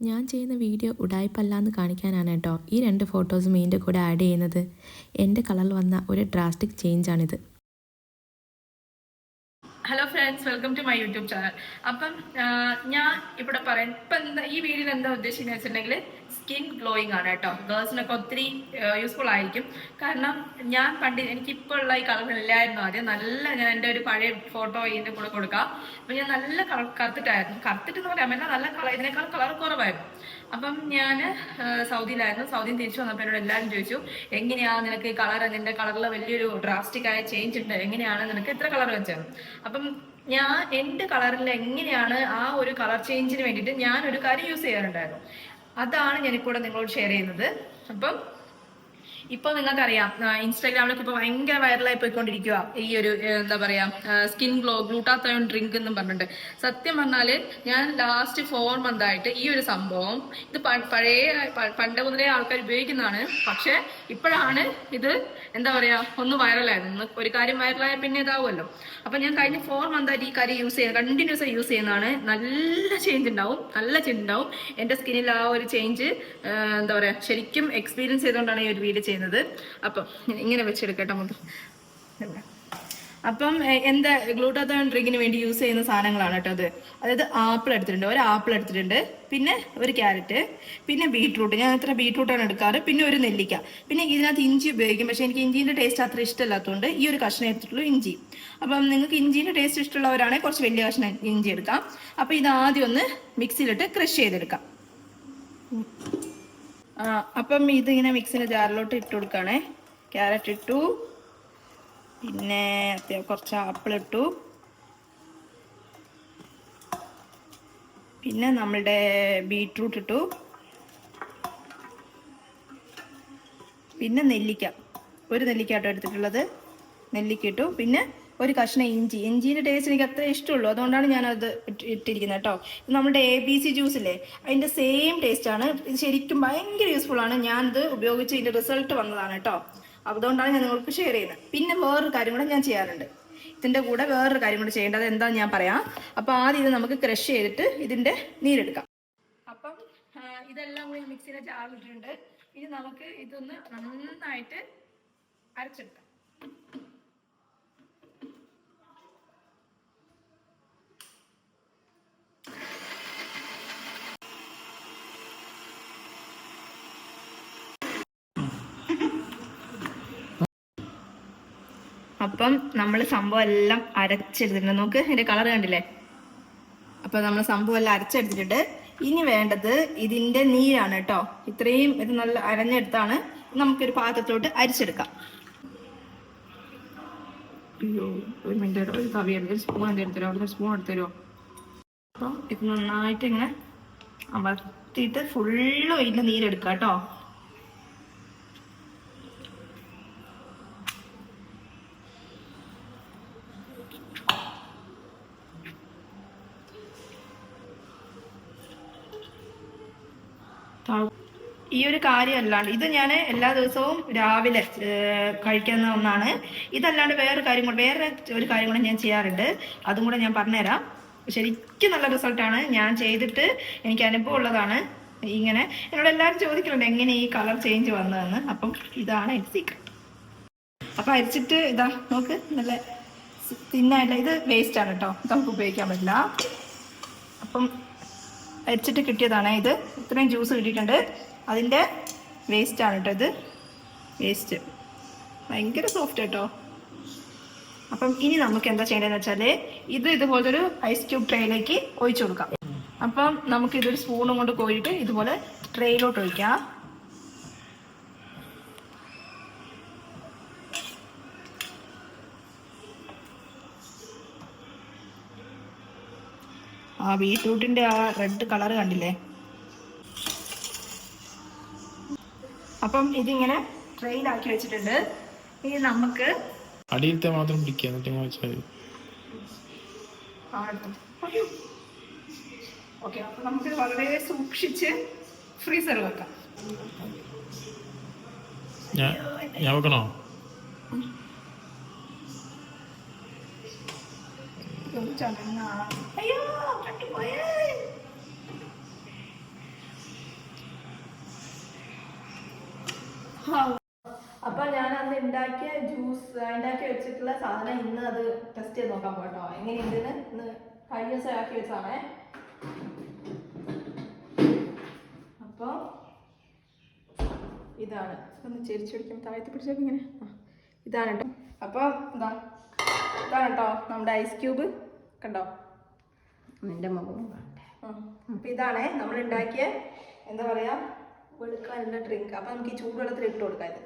ഞാൻ ചെയ്യുന്ന വീഡിയോ ഉടായ്പല്ല എന്ന് കാണിക്കാനാണ് കേട്ടോ. ഈ രണ്ട് ഫോട്ടോസും ഇതിന്റെ കൂടെ ആഡ് ചെയ്യുന്നത്. എന്റെ കളറിൽ വന്ന ഒരു drastic ചേഞ്ചാണിത് hello friends welcome to my YouTube channel അപ്പം ഞാൻ ഇവിടെ പറയാൻ ഇപ്പം എന്താ ഈ വീഡിയോയിൽ എന്താ ഉദ്ദേശിക്കുന്നത് വെച്ചിട്ടുണ്ടെങ്കിൽ സ്കിൻ ഗ്ലോയിങ് ആണ് കേട്ടോ. ഗേൾസിനൊക്കെ ഒത്തിരി യൂസ്ഫുൾ ആയിരിക്കും. കാരണം ഞാൻ പണ്ട് എനിക്കിപ്പോൾ ഉള്ള ഈ കളർ ഇല്ലായിരുന്നു ആദ്യം. നല്ല ഞാൻ എന്റെ ഒരു പഴയ ഫോട്ടോ ഇതിന്റെ കൂടെ കൊടുക്കാം. അപ്പം ഞാൻ നല്ല കളർ കറുത്തിട്ടായിരുന്നു. കറുത്തിട്ട് എന്ന് പറയാൻ പറ്റില്ല നല്ല കളർ ഇതിനേക്കാൾ കളർ കുറവായിരുന്നു. അപ്പം ഞാൻ സൗദിയിലായിരുന്നു. സൗദിയിൽ തിരിച്ചു വന്നപ്പോൾ എന്നോട് എല്ലാവരും ചോദിച്ചു എങ്ങനെയാണ് നിനക്ക് ഈ കളർ നിന്റെ കളറിൽ വലിയൊരു ഡ്രാസ്റ്റിക് ആയ ചേഞ്ച് ഉണ്ട്. എങ്ങനെയാണ് നിനക്ക് എത്ര കളർ വെച്ചത്? അപ്പം ഞാൻ എന്റെ കളറിൽ എങ്ങനെയാണ് ആ ഒരു കളർ ചേഞ്ചിന് വേണ്ടിയിട്ട് ഞാൻ ഒരു കാര്യം യൂസ് ചെയ്യാറുണ്ടായിരുന്നു. അതാണ് ഇവിടെ നിങ്ങളോട് ഷെയർ ചെയ്യുന്നത്. അപ്പം ഇപ്പോൾ നിങ്ങൾക്കറിയാം ഇൻസ്റ്റാഗ്രാമിലൊക്കെ ഇപ്പൊ ഭയങ്കര വൈറലായി പോയിക്കൊണ്ടിരിക്കുക ഈ ഒരു എന്താ പറയാ സ്കിൻ ഗ്ലോ ഗ്ലൂട്ടാത്തയോൺ ഡ്രിങ്ക് എന്നും പറഞ്ഞിട്ട്. സത്യം പറഞ്ഞാൽ ഞാൻ ലാസ്റ്റ് ഫോർ മന്ത് ആയിട്ട് ഈ ഒരു സംഭവം ഇത് പഴയ പണ്ട് മുതലേ ആൾക്കാർ ഉപയോഗിക്കുന്നതാണ്. പക്ഷെ ഇപ്പോഴാണ് ഇത് എന്താ പറയാ ഒന്ന് വൈറലായത് ഒരു കാര്യം വൈറലായ പിന്നെ ഇതാവുമല്ലോ. അപ്പൊ ഞാൻ കഴിഞ്ഞ ഫോർ മന്ത് ആയിട്ട് ഈ കാര്യം യൂസ് ചെയ്യുന്നത് കണ്ടിന്യൂസ് ആയി യൂസ് ചെയ്യുന്നതാണ്. നല്ല ചേഞ്ച് ഉണ്ടാവും നല്ല ചേഞ്ച് ഉണ്ടാവും. എന്റെ സ്കിന്നിൽ ആ ഒരു ചേഞ്ച് എന്താ പറയാ ശരിക്കും എക്സ്പീരിയൻസ് ചെയ്തുകൊണ്ടാണ് ഈ ഒരു വീഡിയോ ചെയ്യുന്നത്. അപ്പം ഇങ്ങനെ വെച്ചെടുക്കട്ടെ മുതൽ അപ്പം എന്താ ഗ്ലൂട്ടാത്തോൺ ഡ്രിങ്കിന് വേണ്ടി യൂസ് ചെയ്യുന്ന സാധനങ്ങളാണ് കേട്ടോ അത്. അതായത് ആപ്പിൾ എടുത്തിട്ടുണ്ട്. ഒരു ആപ്പിൾ എടുത്തിട്ടുണ്ട്. പിന്നെ ഒരു ക്യാരറ്റ്. പിന്നെ ബീട്രൂട്ട്. ഞാൻ അത്ര ബീട്രൂട്ടാണ് എടുക്കാറ്. പിന്നെ ഒരു നെല്ലിക്ക. പിന്നെ ഇതിനകത്ത് ഇഞ്ചി ഉപയോഗിക്കും. പക്ഷേ എനിക്ക് ഇഞ്ചിന്റെ ടേസ്റ്റ് അത്ര ഇഷ്ടമില്ലാത്തതുകൊണ്ട് ഈ ഒരു കഷ്ണം എടുത്തിട്ടുള്ളൂ ഇഞ്ചി. അപ്പം നിങ്ങൾക്ക് ഇഞ്ചിന്റെ ടേസ്റ്റ് ഇഷ്ടമുള്ളവരാണെങ്കിൽ കുറച്ച് വലിയ കഷ്ണം ഇഞ്ചി എടുക്കാം. അപ്പം ഇത് ആദ്യം ഒന്ന് മിക്സിയിലിട്ട് ക്രഷ് ചെയ്തെടുക്കാം. അപ്പം ഇതിങ്ങനെ മിക്സിന്റെ ജാറിലോട്ട് ഇട്ട് കൊടുക്കണേ ക്യാരറ്റ് ഇട്ടു. പിന്നെ കുറച്ച് ആപ്പിൾ ഇട്ടു. പിന്നെ നമ്മളുടെ ബീട്രൂട്ട് ഇട്ടു. പിന്നെ നെല്ലിക്ക. ഒരു നെല്ലിക്ക കേട്ടോ എടുത്തിട്ടുള്ളത്. നെല്ലിക്ക ഇട്ടു. പിന്നെ ഒരു കഷ്ണം ഇഞ്ചി. ഇഞ്ചിന്റെ ടേസ്റ്റ് എനിക്ക് അത്ര ഇഷ്ടമുള്ളൂ. അതുകൊണ്ടാണ് ഞാനത് ഇട്ടിരിക്കുന്നത് കേട്ടോ. നമ്മുടെ എ ബി സി ജ്യൂസില്ലേ അതിന്റെ സെയിം ടേസ്റ്റ് ആണ്. ഇത് ശരിക്കും ഭയങ്കര ഞാൻ ഇത് ഉപയോഗിച്ച് ഇതിന്റെ റിസൾട്ട് വന്നതാണ് കേട്ടോ. അതുകൊണ്ടാണ് ഞാൻ നിങ്ങൾക്ക് ഷെയർ ചെയ്യുന്നത്. പിന്നെ വേറൊരു കാര്യം കൂടെ ഞാൻ ചെയ്യാറുണ്ട്. ഇതിന്റെ കൂടെ വേറൊരു കാര്യം കൂടെ ചെയ്യേണ്ടത് എന്താന്ന് ഞാൻ പറയാം. അപ്പൊ ആദ്യം ഇത് നമുക്ക് ക്രഷ് ചെയ്തിട്ട് ഇതിന്റെ നീരെടുക്കാം. അപ്പം ഇതെല്ലാം കൂടി മിക്സിയിലെ ജാറിലിട്ടിട്ടുണ്ട്. ഇനി നമുക്ക് ഇതൊന്ന് നന്നായിട്ട് അരച്ചെടുക്കാം. അപ്പം നമ്മൾ സംഭവം എല്ലാം അരച്ചെടുത്തിട്ടുണ്ട്. നോക്ക് ഇതിന്റെ കളർ കണ്ടില്ലേ? അപ്പൊ നമ്മൾ സംഭവം എല്ലാം അരച്ചെടുത്തിട്ടുണ്ട്. ഇനി വേണ്ടത് ഇതിന്റെ നീരാണ് കേട്ടോ. ഇത്രയും ഇത് നല്ല അരഞ്ഞെടുത്താണ്. നമുക്കൊരു പാത്രത്തിലോട്ട് അരിച്ചെടുക്കാം. അയ്യോ ഒരു മിനിറ്റ് ഒരു അപ്പം ഇത് നന്നായിട്ട് ഇങ്ങനെ അമർത്തിയിട്ട് ഫുള്ളും ഇതിന്റെ നീരെടുക്കാം കേട്ടോ. ഈ ഒരു കാര്യമല്ലാണ്ട് ഇത് ഞാൻ എല്ലാ ദിവസവും രാവിലെ കഴിക്കുന്ന ഒന്നാണ്. ഇതല്ലാണ്ട് വേറൊരു കാര്യം കൂടെ വേറെ ഒരു കാര്യം കൂടെ ഞാൻ ചെയ്യാറുണ്ട്. അതും കൂടെ ഞാൻ പറഞ്ഞുതരാം. ശരിക്കും നല്ല റിസൾട്ടാണ്. ഞാൻ ചെയ്തിട്ട് എനിക്ക് അനുഭവം ഉള്ളതാണ്. ഇങ്ങനെ എന്നോട് എല്ലാവരും ചോദിക്കുന്നുണ്ട് എങ്ങനെ ഈ കളർ ചേഞ്ച് വന്നതെന്ന്? അപ്പം ഇതാണ് എനിക്ക് സീക്രട്ട് അപ്പം അരിച്ചിട്ട് ഇതാ നോക്ക് നല്ല തിന്നായിട്ട് ഇത് വേസ്റ്റ് ആണ് കേട്ടോ. നമുക്ക് ഉപയോഗിക്കാൻ പറ്റില്ല. അപ്പം അരിച്ചിട്ട് കിട്ടിയതാണ്. ഇത് ഇത്രയും ജ്യൂസ് കിട്ടിയിട്ടുണ്ട്. അതിന്റെ വേസ്റ്റ് ആണ് കേട്ടോ ഇത്. വേസ്റ്റ് ഭയങ്കര സോഫ്റ്റ് കേട്ടോ അപ്പം ഇനി നമുക്ക് എന്താ ചെയ്യേണ്ടതെന്ന് വെച്ചാൽ ഇത് ഇതുപോലത്തെ ഒരു ഐസ് ക്യൂബ് ട്രേയിലേക്ക് ഒഴിച്ചു കൊടുക്കാം. അപ്പം നമുക്ക് ഇതൊരു സ്പൂണും കൊണ്ട് കോരിയിട്ട് ഇതുപോലെ ട്രേയിലോട്ട് ഒഴിക്കാം. ആ ബീട്രൂട്ടിന്റെ ആ റെഡ് കളർ കണ്ടില്ലേ? അപ്പം ഇതിങ്ങനെ ട്രെയിലാക്കി വെച്ചിട്ടുണ്ട്. ഇനി നമുക്ക് അടിയിലത്തെ മാത്രം പിടിക്കുക എന്നിട്ട് വെച്ചാൽ ഓക്കെ. അപ്പൊ നമുക്ക് വളരെ സൂക്ഷിച്ച് ഫ്രീസർ വെക്കാം. ഞാൻ വെക്കണോ. അയ്യോ! അപ്പൊ ഞാൻ അന്ന് ഉണ്ടാക്കിയ ജ്യൂസ് ഉണ്ടാക്കി വെച്ചിട്ടുള്ള സാധനം ഇന്ന് അത് ടെസ്റ്റ് ചെയ്ത് നോക്കാൻ പോട്ടോ. എങ്ങനെയുണ്ടെന്ന് ഇന്ന് കഴിഞ്ഞ ദിവസം ആക്കി വെച്ചാണേ അപ്പോൾ ഇതാണ്. ഒന്ന് ചെരിച്ചു താഴത്ത് പിടിച്ചൊക്കെ ഇങ്ങനെ. ഇതാണ് കേട്ടോ അപ്പോൾ എന്താ ഇതാണ് കേട്ടോ നമ്മുടെ ഐസ് ക്യൂബ് കണ്ടോ? നിന്റെ മുഖം അപ്പൊ അപ്പം ഇതാണേ നമ്മൾ ഉണ്ടാക്കിയ എന്താ പറയാ വെളുക്കാനുള്ള ഡ്രിങ്ക് അപ്പം നമുക്ക് ഈ ചൂടുവെള്ളത്തിൽ ഇട്ട് കൊടുക്കാം ഇത്.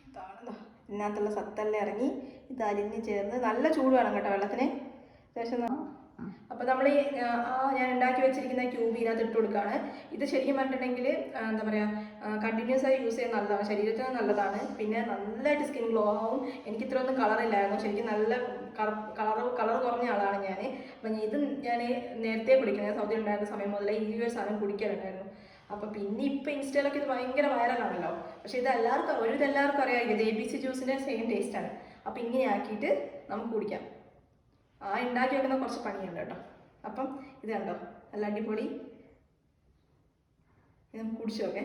ഇതാണ് ദാ. ഇതിനകത്തുള്ള സത്തെല്ലാം ഇറങ്ങി ഇത് അലിഞ്ഞ് ചേർന്ന് നല്ല ചൂട് വേണം കേട്ടോ വെള്ളത്തിന്. അത്യാവശ്യം അപ്പോൾ നമ്മൾ ഈ ആ, ഞാൻ ഉണ്ടാക്കി വെച്ചിരിക്കുന്ന ക്യൂബ് ഇതിനകത്ത് ഇട്ട് കൊടുക്കുകയാണ്. ഇത് ശരിക്കും പറഞ്ഞിട്ടുണ്ടെങ്കിൽ എന്താ പറയുക കണ്ടിന്യൂസ് ആയി യൂസ് ചെയ്യാൻ നല്ലതാണ് ശരീരത്തിന് നല്ലതാണ്. പിന്നെ നല്ലതായിട്ട് സ്കിൻ ഗ്ലോ ആവും. എനിക്ക് ഇത്രയൊന്നും കളറില്ലായിരുന്നു ശരിക്കും നല്ല കളർ കളർ കുറഞ്ഞ ആളാണ് ഞാൻ അപ്പം ഇത് ഞാൻ നേരത്തെ കുടിക്കുന്നത് സൗദി ഉണ്ടായിരുന്ന സമയം മുതലേ ഈ ഒരു സാധനം കുടിക്കാറുണ്ടായിരുന്നു. അപ്പം പിന്നെ ഇപ്പം ഇൻസ്റ്റയിലൊക്കെ ഇത് ഭയങ്കര വൈറലാണല്ലോ. പക്ഷെ ഇത് എല്ലാവർക്കും ഒരു ഇത് എല്ലാവർക്കും അറിയാം. ഇത് എ ബി സി ജ്യൂസിന്റെ സെയിം ടേസ്റ്റാണ് അപ്പം ഇങ്ങനെ ആക്കിയിട്ട് നമുക്ക് കുടിക്കാം. ആ ഉണ്ടാക്കി വെക്കുന്ന കുറച്ച് പണിയുണ്ട് കേട്ടോ. അപ്പം ഇത് കണ്ടോ? നല്ല അടിപൊളി. നമുക്ക് കുടിച്ചു നോക്കേ.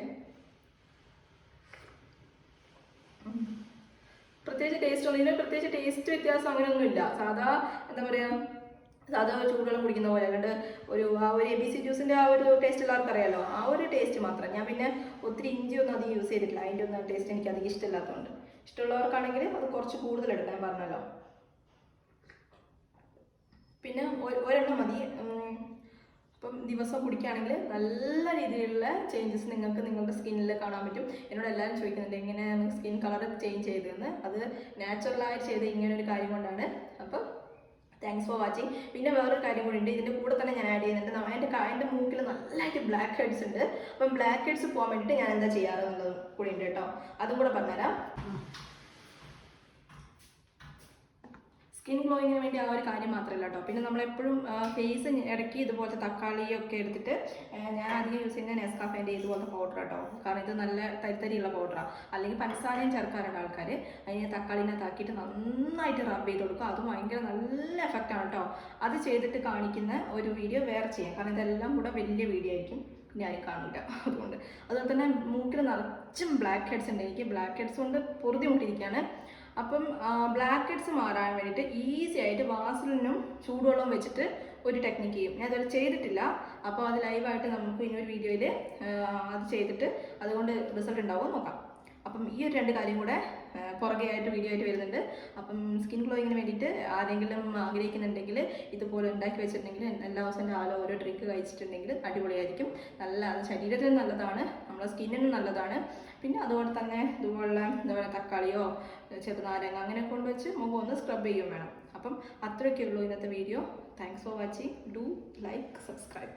പ്രത്യേകിച്ച് ടേസ്റ്റ് ഇതിന് പ്രത്യേകിച്ച് ടേസ്റ്റ് വ്യത്യാസം അങ്ങനെയൊന്നുമില്ല സാധാ എന്താ പറയുക സാധാ ചൂടുവെള്ളം കുടിക്കുന്ന പോലെ. അല്ലാണ്ട് ഒരു ആ ഒരു എ ബി സി ജ്യൂസിന്റെ ആ ഒരു ടേസ്റ്റ് എല്ലാവർക്കും അറിയാലോ. ആ ഒരു ടേസ്റ്റ് മാത്രം. ഞാൻ പിന്നെ ഒത്തിരി ഇഞ്ചി ഒന്നും അധികം യൂസ് ചെയ്തിട്ടില്ല. അതിന്റെ ഒന്നും ടേസ്റ്റ് എനിക്ക് അധികം ഇഷ്ടമില്ലാത്തതുകൊണ്ട് ഇഷ്ടമുള്ളവർക്കാണെങ്കിൽ അത് കുറച്ച് കൂടുതൽ എടുക്കാൻ പറഞ്ഞല്ലോ. പിന്നെ ഒരെണ്ണം മതി. ഉം, അപ്പം ദിവസം കുടിക്കുകയാണെങ്കിൽ നല്ല രീതിയിലുള്ള ചേഞ്ചസ് നിങ്ങൾക്ക് നിങ്ങളുടെ സ്കിന്നിൽ കാണാൻ പറ്റും. എന്നോട് എല്ലാവരും ചോദിക്കുന്നുണ്ട് എങ്ങനെയാണ് സ്കിൻ കളർ ചേഞ്ച് ചെയ്തതെന്ന്? അത് നാച്ചുറലായി ചെയ്ത ഇങ്ങനെ ഒരു കാര്യം കൊണ്ടാണ്. അപ്പം താങ്ക്സ് ഫോർ വാച്ചിങ് പിന്നെ വേറൊരു കാര്യം കൂടി ഉണ്ട്. ഇതിന്റെ കൂടെ തന്നെ ഞാൻ ആഡ് ചെയ്യുന്നുണ്ട്. എന്റെ എന്റെ മൂക്കിൽ നല്ലതായിട്ട് ബ്ലാക്ക് ഹെഡ്സ് ഉണ്ട്. അപ്പം ബ്ലാക്ക് ഹെഡ്സ് പോകാൻ വേണ്ടിയിട്ട് ഞാൻ എന്താ ചെയ്യാറ് എന്നുള്ളത് കൂടി ഉണ്ട് കേട്ടോ. അതും കൂടെ പറഞ്ഞുതരാം. സ്കിൻ ഗ്ലോയിങ്ങിന് വേണ്ടി ആ ഒരു കാര്യം മാത്രമല്ല കേട്ടോ. പിന്നെ നമ്മളെപ്പോഴും ഫേസ് ഇടയ്ക്ക് ഇതുപോലത്തെ തക്കാളിയൊക്കെ എടുത്തിട്ട് ഞാൻ അധികം യൂസ് ചെയ്യുന്ന നെസ്കാഫേന്റെ ഇതുപോലത്തെ പൗഡർ കേട്ടോ. കാരണം ഇത് നല്ല തരിത്തരിയുള്ള പൗഡറാണ് അല്ലെങ്കിൽ പഞ്ചസാരയും ചേർക്കാറുണ്ട് ആൾക്കാർ അതിനെ തക്കാളിനകത്താക്കിയിട്ട് നന്നായിട്ട് റബ് ചെയ്ത് കൊടുക്കുക അത് ഭയങ്കര നല്ല എഫക്റ്റ് ആണ് കേട്ടോ. അത് ചെയ്തിട്ട് കാണിക്കുന്ന ഒരു വീഡിയോ വേറെ ചെയ്യാം. കാരണം ഇതെല്ലാം കൂടെ വലിയ വീഡിയോ ആയിരിക്കും. ഞാൻ കാണില്ല അതുകൊണ്ട്. അതുപോലെ തന്നെ മൂക്കിൽ നിറച്ചും ബ്ലാക്ക് ഹെഡ്സ് ഉണ്ട്. എനിക്ക് ബ്ലാക്ക് ഹെഡ്സ് കൊണ്ട് പൊറുതി മുട്ടിയിരിക്കുകയാണ്. അപ്പം ബ്ലാക്ക് ഹെഡ്സ് മാറാൻ വേണ്ടിയിട്ട് ഈസി ആയിട്ട് വാസലിനും ചൂടുവെള്ളം വെച്ചിട്ട് ഒരു ടെക്നിക്ക് ചെയ്യും. ഞാൻ അതുവരെ ചെയ്തിട്ടില്ല. അപ്പോൾ അത് ലൈവായിട്ട് നമുക്ക് ഇനി ഒരു വീഡിയോയിൽ അത് ചെയ്തിട്ട് അതുകൊണ്ട് റിസൾട്ട് ഉണ്ടാവും നോക്കാം. അപ്പം ഈ ഒരു രണ്ട് കാര്യം കൂടെ പുറകെ ആയിട്ട് വീഡിയോ ആയിട്ട് വരുന്നുണ്ട്. അപ്പം സ്കിൻ ഗ്ലോയിങ്ങിന് വേണ്ടിയിട്ട് ആരെങ്കിലും ആഗ്രഹിക്കുന്നുണ്ടെങ്കിൽ ഇതുപോലെ ഉണ്ടാക്കി വെച്ചിട്ടുണ്ടെങ്കിൽ എല്ലാ ദിവസവും രാവിലെ ഓരോ ഡ്രിങ്ക് കഴിച്ചിട്ടുണ്ടെങ്കിൽ അടിപൊളിയായിരിക്കും. നല്ല ശരീരത്തിന് നല്ലതാണ്. നമ്മളെ സ്കിന്നിനും നല്ലതാണ്. പിന്നെ അതുപോലെ തന്നെ ഇതുപോലുള്ള ഇതുപോലെ തക്കാളിയോ ചെറുനാരങ്ങ അങ്ങനെ കൊണ്ടുവച്ച് മുഖം ഒന്ന് സ്ക്രബ് ചെയ്യുകയും വേണം. അപ്പം അത്രയൊക്കെ ഉള്ളൂ ഇന്നത്തെ video thanks for watching do like subscribe